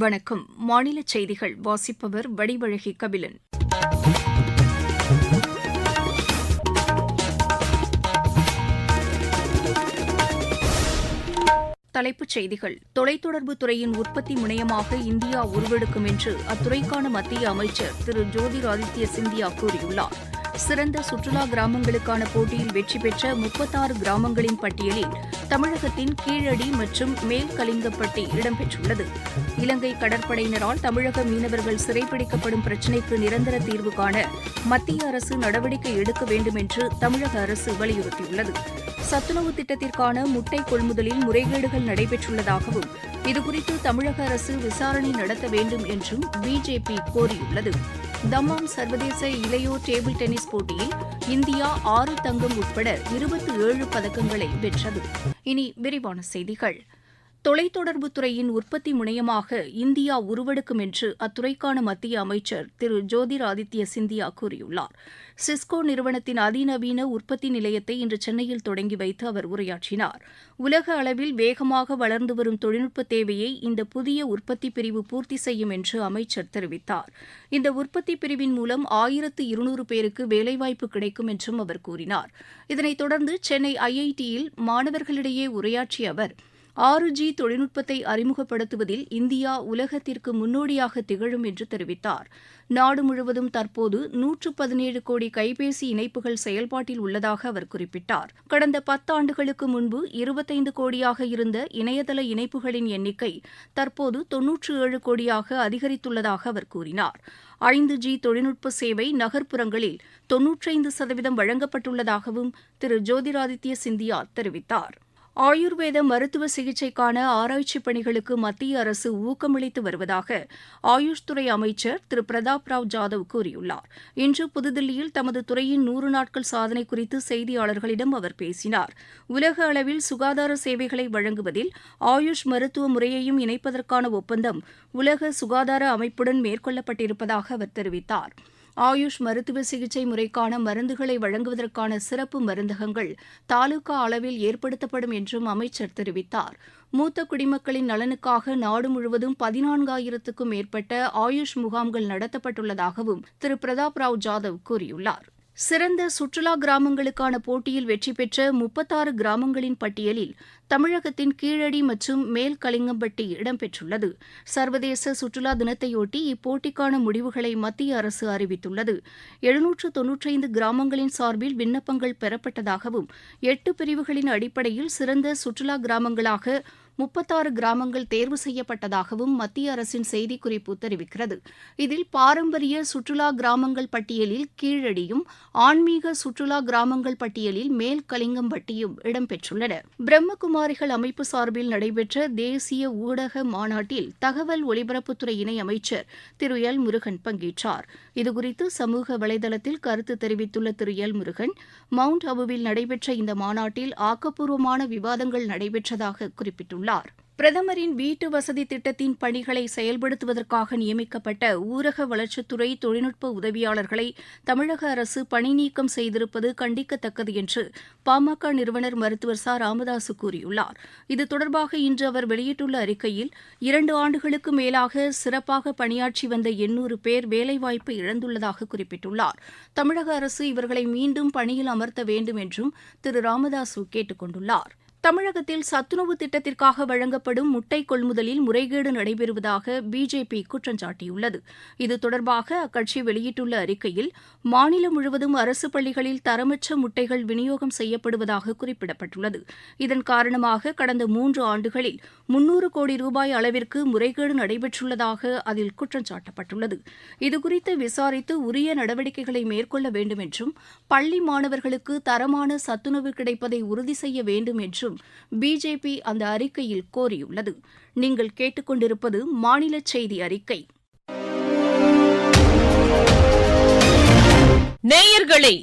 வணக்கம். மாநில செய்திகள். வாசிப்பவர் வடிவழகி கபிலன். தலைப்புச் செய்திகள். தொலைத்தொடர்பு துறையின் உற்பத்தி முனையமாக இந்தியா உருவெடுக்கும் என்று அத்துறைக்கான மத்திய அமைச்சர் திரு ஜோதிராதித்ய சிந்தியா கூறியுள்ளார். சிறந்த சுற்றுலா கிராமங்களுக்கான போட்டியில் வெற்றி பெற்ற முப்பத்தாறு கிராமங்களின் பட்டியலில் தமிழகத்தின் கீழடி மற்றும் மேல் கலிங்கப்பட்டி இடம்பெற்றுள்ளது. இலங்கை கடற்படையினரால் தமிழக மீனவர்கள் சிறைப்பிடிக்கப்படும் பிரச்சினைக்கு நிரந்தர தீர்வு காண மத்திய அரசு நடவடிக்கை எடுக்க வேண்டும் என்று தமிழக அரசு வலியுறுத்தியுள்ளது. சத்துணவு திட்டத்திற்கான முட்டை கொள்முதலில் முறைகேடுகள் நடைபெற்றுள்ளதாகவும் இதுகுறித்து தமிழக அரசு விசாரணை நடத்த வேண்டும் என்றும் பிஜேபி கோரியுள்ளது. தம்மாம் சர்வதேச இளையோர் டேபிள் டென்னிஸ் போட்டியில் இந்தியா ஆறு தங்கம் உட்பட இருபத்தி ஏழு பதக்கங்களை வென்றது. இனி விரிவான செய்திகள். தொலைத்தொடர்புத்துறையின் உற்பத்தி முனையமாக இந்தியா உருவெடுக்கும் என்று அத்துறைக்கான மத்திய அமைச்சர் திரு ஜோதிராதித்ய சிந்தியா கூறியுள்ளார். சிஸ்கோ நிறுவனத்தின் அதிநவீன உற்பத்தி நிலையத்தை இன்று சென்னையில் தொடங்கி வைத்து அவர் உரையாற்றினார். உலக அளவில் வேகமாக வளர்ந்து வரும் தொழில்நுட்ப தேவையை இந்த புதிய உற்பத்தி பிரிவு பூர்த்தி செய்யும் என்று அமைச்சர் தெரிவித்தார். இந்த உற்பத்தி பிரிவின் மூலம் ஆயிரத்து இருநூறு பேருக்கு வேலைவாய்ப்பு கிடைக்கும் என்றும் அவர் கூறினார். இதனைத் தொடர்ந்து சென்னை ஐஐடியில் மாணவர்களிடையே உரையாற்றிய அவர் ஆறு ஜி தொழில்நுட்பத்தை அறிமுகப்படுத்துவதில் இந்தியா உலகத்திற்கு முன்னோடியாக திகழும் என்று தெரிவித்தார். நாடு முழுவதும் தற்போது நூற்று பதினேழு கோடி கைபேசி இணைப்புகள் செயல்பாட்டில் உள்ளதாக அவர் குறிப்பிட்டார். கடந்த பத்தாண்டுகளுக்கு முன்பு இருபத்தைந்து கோடியாக இருந்த இணையதள இணைப்புகளின் எண்ணிக்கை தற்போது தொன்னூற்று ஏழு கோடியாக அதிகரித்துள்ளதாக அவர் கூறினார். ஐந்து ஜி தொழில்நுட்ப சேவை நகர்ப்புறங்களில் தொன்னூற்றைந்து சதவீதம் வழங்கப்பட்டுள்ளதாகவும் திரு ஜோதிராதித்ய சிந்தியா தெரிவித்தார். ஆயுர்வேத மருத்துவ சிகிச்சைக்கான ஆராய்ச்சி பணிகளுக்கு மத்திய அரசு ஊக்கமளித்து வருவதாக ஆயுஷ் துறை அமைச்சர் திரு. பிரதாப் ராவ் ஜாதவ் கூறியுள்ளார். இன்று புதுதில்லியில் தமது துறையின் நூறு நாட்கள் சாதனை குறித்து செய்தியாளர்களிடம் அவர் பேசினார். உலக அளவில் சுகாதார சேவைகளை வழங்குவதில் ஆயுஷ் மருத்துவ முறையையும் இணைப்பதற்கான ஒப்பந்தம் உலக சுகாதார அமைப்புடன் மேற்கொள்ளப்பட்டிருப்பதாக அவர் தெரிவித்தார். ஆயுஷ் மருத்துவ சிகிச்சை முறைக்கான மருந்துகளை வழங்குவதற்கான சிறப்பு மருந்தகங்கள் தாலுகா அளவில் ஏற்படுத்தப்படும் என்றும் அமைச்சர் தெரிவித்தார். மூத்த குடிமக்களின் நலனுக்காக நாடு முழுவதும் பதினான்காயிரத்துக்கும் மேற்பட்ட ஆயுஷ் முகாம்கள் நடத்தப்பட்டுள்ளதாகவும் திரு. பிரதாப் ராவ் ஜாதவ் கூறியுள்ளார். சிறந்த சுற்றுலா கிராமங்களுக்கான போட்டியில் வெற்றி பெற்ற முப்பத்தாறு கிராமங்களின் பட்டியலில் தமிழகத்தின் கீழடி மற்றும் மேல் கலிங்கம்பட்டி இடம்பெற்றுள்ளது. சர்வதேச சுற்றுலா தினத்தையொட்டி இப்போட்டிக்கான முடிவுகளை மத்திய அரசு அறிவித்துள்ளது. எழுநூற்று தொன்னூற்றைந்து கிராமங்களின் சார்பில் விண்ணப்பங்கள் பெறப்பட்டதாகவும் எட்டு பிரிவுகளின் அடிப்படையில் சிறந்த சுற்றுலா கிராமங்களாக முப்பத்தாறு கிராமங்கள் தேர்வு செய்யப்பட்டதாகவும் மத்திய அரசின் செய்திக்குறிப்பு தெரிவிக்கிறது. இதில் பாரம்பரிய சுற்றுலா கிராமங்கள் பட்டியலில் கீழடியும் ஆன்மீக சுற்றுலா கிராமங்கள் பட்டியலில் மேல் கலிங்கம்பட்டியும் இடம்பெற்றுள்ளன. பிரம்மகுமாரிகள் அமைப்பு சார்பில் நடைபெற்ற தேசிய ஊடக மாநாட்டில் தகவல் ஒலிபரப்புத்துறை இணை அமைச்சர் திரு. எல். முருகன் பங்கேற்றார். இதுகுறித்து சமூக வலைதளத்தில் கருத்து தெரிவித்துள்ள திரு. எல். முருகன் மவுண்ட் அபுவில் நடைபெற்ற இந்த மாநாட்டில் ஆக்கப்பூர்வமான விவாதங்கள் நடைபெற்றதாக குறிப்பிட்டுள்ளார். பிரதமரின் வீட்டு வசதி திட்டத்தின் பணிகளை செயல்படுத்துவதற்காக நியமிக்கப்பட்ட ஊரக வளர்ச்சித்துறை தொழில்நுட்ப உதவியாளர்களை தமிழக அரசு பணிநீக்கம் செய்திருப்பது கண்டிக்கத்தக்கது என்று பாமக நிறுவனர் மருத்துவர் ச. ராமதாசு கூறியுள்ளார். இது தொடர்பாக இன்று அவர் வெளியிட்டுள்ள அறிக்கையில் இரண்டு ஆண்டுகளுக்கு மேலாக சிறப்பாக பணியாற்றி வந்த எண்ணூறு பேர் வேலைவாய்ப்பு இழந்துள்ளதாக குறிப்பிட்டுள்ளார். தமிழக அரசு இவர்களை மீண்டும் பணியில் அமர்த்த வேண்டும் என்றும் திரு. ராமதாசு கேட்டுக் கொண்டுள்ளார் தமிழகத்தில் சத்துணவு திட்டத்திற்காக வழங்கப்படும் முட்டை கொள்முதலில் முறைகேடு நடைபெறுவதாக பிஜேபி குற்றம் சாட்டியுள்ளது. இது தொடர்பாக அக்கட்சி வெளியிட்டுள்ள அறிக்கையில் மாநிலம் முழுவதும் அரசு பள்ளிகளில் தரமற்ற முட்டைகள் விநியோகம் செய்யப்படுவதாக குறிப்பிடப்பட்டுள்ளது. இதன் காரணமாக கடந்த மூன்று ஆண்டுகளில் முன்னூறு கோடி ரூபாய் அளவிற்கு முறைகேடு நடைபெற்றுள்ளதாக அதில் குற்றம் சாட்டப்பட்டுள்ளது. இதுகுறித்து விசாரித்து உரிய நடவடிக்கைகளை மேற்கொள்ள வேண்டும் என்றும் பள்ளி மாணவர்களுக்கு தரமான சத்துணவு கிடைப்பதை உறுதி செய்ய வேண்டும் என்றும் என்றும் பிஜேபி அந்த அறிக்கையில் கோரியுள்ளது. நீங்கள் கேட்டுக்கொண்டிருப்பது மாநில செய்தி அறிக்கை. நேயர்களே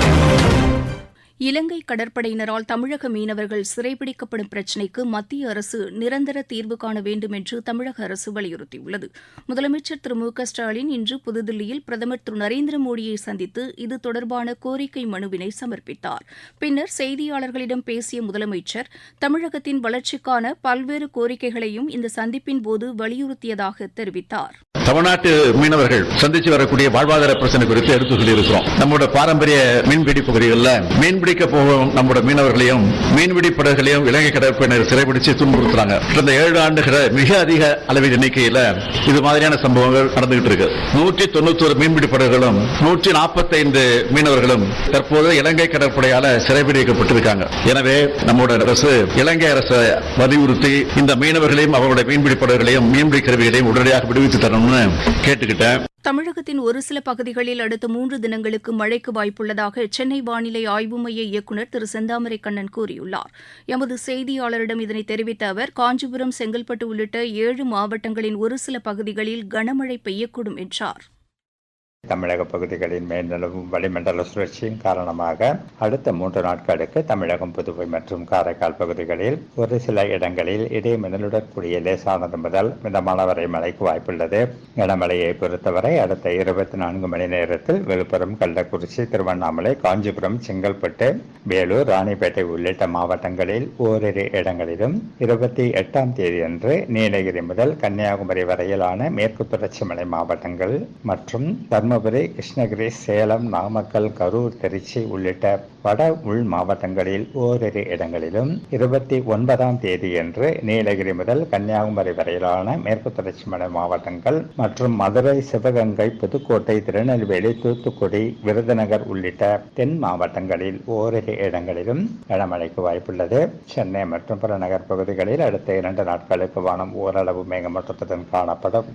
இலங்கை கடற்படையினரால் தமிழக மீனவர்கள் சிறைபிடிக்கப்படும் பிரச்சினைக்கு மத்திய அரசு நிரந்தர தீர்வு காண வேண்டும் என்று தமிழக அரசு வலியுறுத்தியுள்ளது. முதலமைச்சர் திரு மு க ஸ்டாலின் இன்று புதுதில்லியில் பிரதமர் திரு நரேந்திர மோடியை சந்தித்து இது தொடர்பான கோரிக்கை மனுவினை சமர்ப்பித்தார். பின்னர் செய்தியாளர்களிடம் பேசிய முதலமைச்சர் தமிழகத்தின் வளர்ச்சிக்கான பல்வேறு கோரிக்கைகளையும் இந்த சந்திப்பின் போது வலியுறுத்தியதாக தெரிவித்தார். தமிழ்நாட்டு மீனவர்கள் சந்தித்து வரக்கூடிய வாழ்வாதார பிரச்சனை குறித்து எடுத்து சொல்லியிருக்கிறோம். நம்முடைய பாரம்பரிய மீன்பிடி பகுதிகளில் மீன்பிடிக்க போகும் நம்முடைய மீனவர்களையும் மீன்பிடி படகுகளையும் இலங்கை கடற்படையினர் சிறைபிடிச்சு துன்புறுத்துறாங்க. கடந்த ஏழு ஆண்டுகள மிக அதிக அளவில் எண்ணிக்கையில் இது மாதிரியான சம்பவங்கள் நடந்துகிட்டு இருக்கு. நூற்றி தொண்ணூத்தொரு மீன்பிடி படகுகளும் நூற்றி நாற்பத்தைந்து மீனவர்களும் தற்போது இலங்கை கடற்படையால சிறைபிடிக்கப்பட்டிருக்காங்க. எனவே நம்முடைய அரசு இலங்கை அரசை வலியுறுத்தி இந்த மீனவர்களையும் அவருடைய மீன்பிடி படகுகளையும் மீன்பிடி கருவிகளையும் உடனடியாக விடுவித்து தரணும்னு கேட்டுக்கிட்டேன். தமிழகத்தின் ஒரு சில பகுதிகளில் அடுத்த மூன்று தினங்களுக்கு மழைக்கு வாய்ப்புள்ளதாக சென்னை வானிலை ஆய்வு மைய இயக்குநர் திரு செந்தாமரை கண்ணன் கூறியுள்ளார். எமது செய்தியாளரிடம் இதனை தெரிவித்த அவர் காஞ்சிபுரம் செங்கல்பட்டு உள்ளிட்ட ஏழு மாவட்டங்களின் ஒரு சில பகுதிகளில் கனமழை பெய்யக்கூடும் என்றார். தமிழக பகுதிகளின் மேல்நிலவும் வளிமண்டல சுழற்சியின் காரணமாக அடுத்த மூன்று நாட்களுக்கு தமிழகம் புதுவை மற்றும் காரைக்கால் பகுதிகளில் ஒரு சில இடங்களில் இடி மின்னலுடன் கூடிய லேசானது முதல் மிதமான வரை மழைக்கு வாய்ப்புள்ளது. கனமழையை பொறுத்தவரை அடுத்த இருபத்தி நான்கு மணி நேரத்தில் விழுப்புரம் கள்ளக்குறிச்சி திருவண்ணாமலை காஞ்சிபுரம் செங்கல்பட்டு வேலூர் ராணிப்பேட்டை உள்ளிட்ட மாவட்டங்களில் ஓரிரு இடங்களிலும் இருபத்தி எட்டாம் தேதியன்று நீலகிரி முதல் கன்னியாகுமரி வரையிலான மேற்கு தொடர்ச்சி மலை மாவட்டங்கள் மற்றும் தர்மபுரி கிருஷ்ணகிரி சேலம் நாமக்கல் கரூர் திருச்சி உள்ளிட்ட வட உள் மாவட்டங்களில் ஓரிரு இடங்களிலும் இருபத்தி ஒன்பதாம் தேதியன்று நீலகிரி முதல் கன்னியாகுமரி வரையிலான மேற்கு தொடர்ச்சி மலை மாவட்டங்கள் மற்றும் மதுரை சிவகங்கை புதுக்கோட்டை திருநெல்வேலி தூத்துக்குடி விருதுநகர் உள்ளிட்ட தென் மாவட்டங்களில் ஓரிரு இடங்களிலும் கனமழைக்கு வாய்ப்புள்ளது. சென்னை மற்றும் புறநகர் பகுதிகளில் அடுத்த இரண்டு நாட்களுக்கு வானம் ஓரளவு மேகமூட்டத்துடன் காணப்படும்.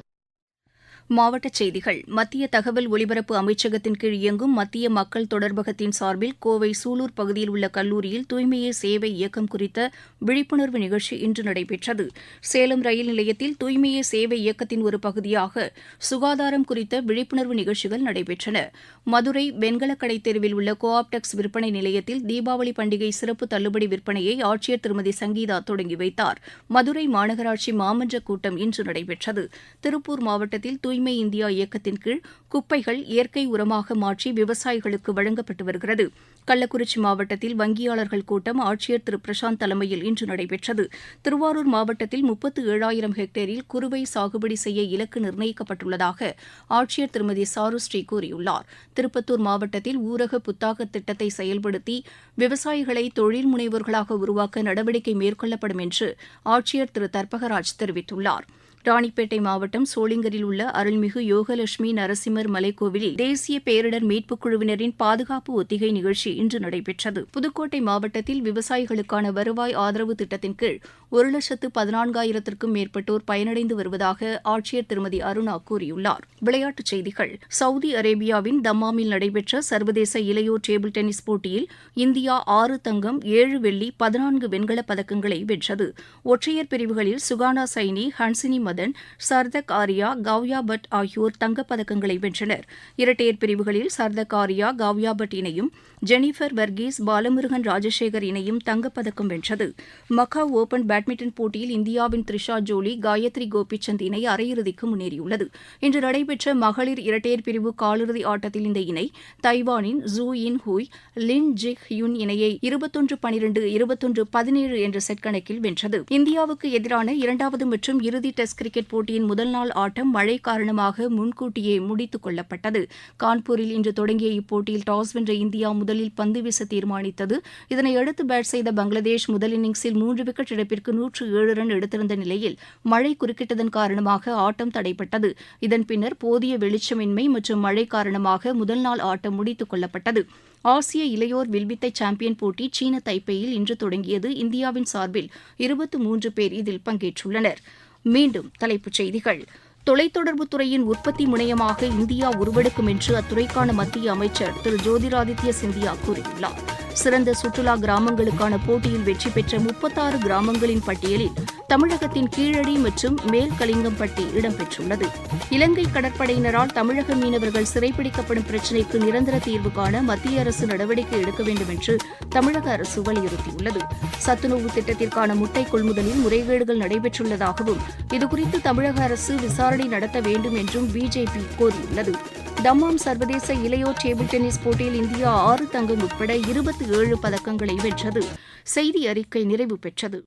மாவட்டச் செய்திகள். மத்திய தகவல் ஒலிபரப்பு அமைச்சகத்தின் கீழ் இயங்கும் மத்திய மக்கள் தொடர்பகத்தின் சார்பில் கோவை சூலூர் பகுதியில் உள்ள கல்லூரியில் தூய்மையே சேவை இயக்கம் குறித்த விழிப்புணர்வு நிகழ்ச்சி இன்று நடைபெற்றது. சேலம் ரயில் நிலையத்தில் தூய்மையே சேவை இயக்கத்தின் ஒரு பகுதியாக சுகாதாரம் குறித்த விழிப்புணர்வு நிகழ்ச்சிகள் நடைபெற்றன. மதுரை வெண்கலக்கடை தெருவில் உள்ள கோஆப்டெக்ஸ் விற்பனை நிலையத்தில் தீபாவளி பண்டிகை சிறப்பு தள்ளுபடி விற்பனையை ஆட்சியர் திருமதி சங்கீதா தொடங்கி வைத்தார். மதுரை மாநகராட்சி மாமன்ற கூட்டம் இன்று நடைபெற்றது. திருப்பூர் மாவட்டத்தில் தூய்மை இந்தியா இயக்கத்தின் கீழ் குப்பைகள் இயற்கை உரமாக மாற்றி விவசாயிகளுக்கு வழங்கப்பட்டு வருகிறது. கள்ளக்குறிச்சி மாவட்டத்தில் வங்கியாளர்கள் கூட்டம் ஆட்சியர் திரு. பிரசாந்த் தலைமையில் இன்று நடைபெற்றது. திருவாரூர் மாவட்டத்தில் முப்பத்து ஏழாயிரம் ஹெக்டேரில் குறுவை சாகுபடி செய்ய இலக்கு நிர்ணயிக்கப்பட்டுள்ளதாக ஆட்சியர் திருமதி சாருஸ்ரீ கூறியுள்ளார். திருப்பத்தூர் மாவட்டத்தில் ஊரக புத்தாக்க திட்டத்தை செயல்படுத்தி விவசாயிகளை தொழில் முனைவோர்களாக உருவாக்க நடவடிக்கை மேற்கொள்ளப்படும் என்று ஆட்சியர் திரு. தர்பகராஜ் தெரிவித்துள்ளார். ராணிப்பேட்டை மாவட்டம் சோளிங்கரில் உள்ள அருள்மிகு யோகலட்சுமி நரசிம்மர் மலைக்கோவிலில் தேசிய பேரிடர் மீட்புக் குழுவினரின் பாதுகாப்பு ஒத்திகை நிகழ்ச்சி இன்று நடைபெற்றது. புதுக்கோட்டை மாவட்டத்தில் விவசாயிகளுக்கான வருவாய் ஆதரவு திட்டத்தின் கீழ் ஒரு லட்சத்து பதினான்காயிரத்திற்கும் மேற்பட்டோர் பயனடைந்து வருவதாக ஆட்சியர் திருமதி அருணா கூறியுள்ளார். விளையாட்டுச் செய்திகள். சவுதி அரேபியாவின் தம்மாமில் நடைபெற்ற சர்வதேச இளையோர் டேபிள் டென்னிஸ் போட்டியில் இந்தியா ஆறு தங்கம் ஏழு வெள்ளி பதினான்கு வெண்கலப் பதக்கங்களை வென்றது. ஒற்றையர் பிரிவுகளில் சுகானா சைனி ஹன்சினி மதன் சர்தக் ஆரியா கவ்யா பட் ஆகியோர் தங்கப்பதக்கங்களை வென்றனர். இரட்டையர் பிரிவுகளில் சர்தக் ஆரியா கவ்யா பட் இணையும் ஜெனிஃபர் வர்கீஸ் பாலமுருகன் ராஜசேகர் இணையும் தங்கப்பதக்கம் வென்றது. மக்காவ் ஓபன் பேட்மிண்டன் போட்டியில் இந்தியாவின் த்ரிஷா ஜோலி காயத்ரி கோபிச்சந்த் இணை அரையிறுதிக்கு முன்னேறியுள்ளது. இன்று நடைபெற்ற மகளிர் இரட்டையர் பிரிவு காலிறுதி ஆட்டத்தில் இந்த இணை தைவானின் Ju Yin Hui Lin Jih Yun இணையை இருபத்தொன்று பனிரெண்டு இருபத்தொன்று பதினேழு என்ற செட் கணக்கில் வென்றது. இந்தியாவுக்கு எதிரான இரண்டாவது மற்றும் இறுதி டெஸ்ட் கிரிக்கெட் போட்டியின் முதல் நாள் ஆட்டம் மழை காரணமாக முன்கூட்டியே முடித்துக் கொள்ளப்பட்டது. கான்பூரில் இன்று தொடங்கிய இப்போட்டியில் டாஸ் வென்ற இந்தியா முதல் முதலில் பந்து வீச தீர்மானித்தது. இதனையடுத்து பேட் செய்த பங்களாதேஷ் முதல் இன்னிங்ஸில் மூன்று விக்கெட் இழப்பிற்கு நூற்று ஏழு ரன் எடுத்திருந்த நிலையில் மழை குறுக்கிட்டதன் காரணமாக ஆட்டம் தடைப்பட்டது. இதன் பின்னர் போதிய வெளிச்சமின்மை மற்றும் மழை காரணமாக முதல் நாள் ஆட்டம் முடித்துக் கொள்ளப்பட்டது. ஆசிய இளையோர் வில்வித்தை சாம்பியன் போட்டி சீன தைப்பேயில் இன்று தொடங்கியது. இந்தியாவின் சார்பில் இருபத்து மூன்று பேர் இதில் பங்கேற்றுள்ளனர். மீண்டும் தலைப்புச் செய்திகள். தொலைத்தொடர்பு துறையின் உற்பத்தி முனையமாக இந்தியா உருவெடுக்கும் என்று அத்துறைக்கான மத்திய அமைச்சர் திரு ஜோதிராதித்ய சிந்தியா கூறியுள்ளார். சிறந்த சுற்றுலா கிராமங்களுக்கான போட்டியில் வெற்றி பெற்ற முப்பத்தாறு கிராமங்களின் பட்டியலில் தமிழகத்தின் கீழடி மற்றும் மேல்கலிங்கம்பட்டி இடம்பெற்றுள்ளது. இலங்கை கடற்படையினரால் தமிழக மீனவர்கள் சிறைப்பிடிக்கப்படும் பிரச்சினைக்கு நிரந்தர தீர்வு காண மத்திய அரசு நடவடிக்கை எடுக்க வேண்டும் என்று தமிழக அரசு வலியுறுத்தியுள்ளது. சத்துணவு திட்டத்திற்கான முட்டை கொள்முதலில் முறைகேடுகள் நடைபெற்றுள்ளதாகவும் இதுகுறித்து தமிழக அரசு விசாரணை நடத்த வேண்டும் என்றும் பிஜேபி கோரியுள்ளது. தம்மாம் சர்வதேச இளையோர் டேபிள் டென்னிஸ் போட்டியில் இந்தியா ஆறு தங்கம் உட்பட இருபத்தி ஏழு பதக்கங்களை வென்றது. செய்தி அறிக்கை நிறைவு பெற்றது.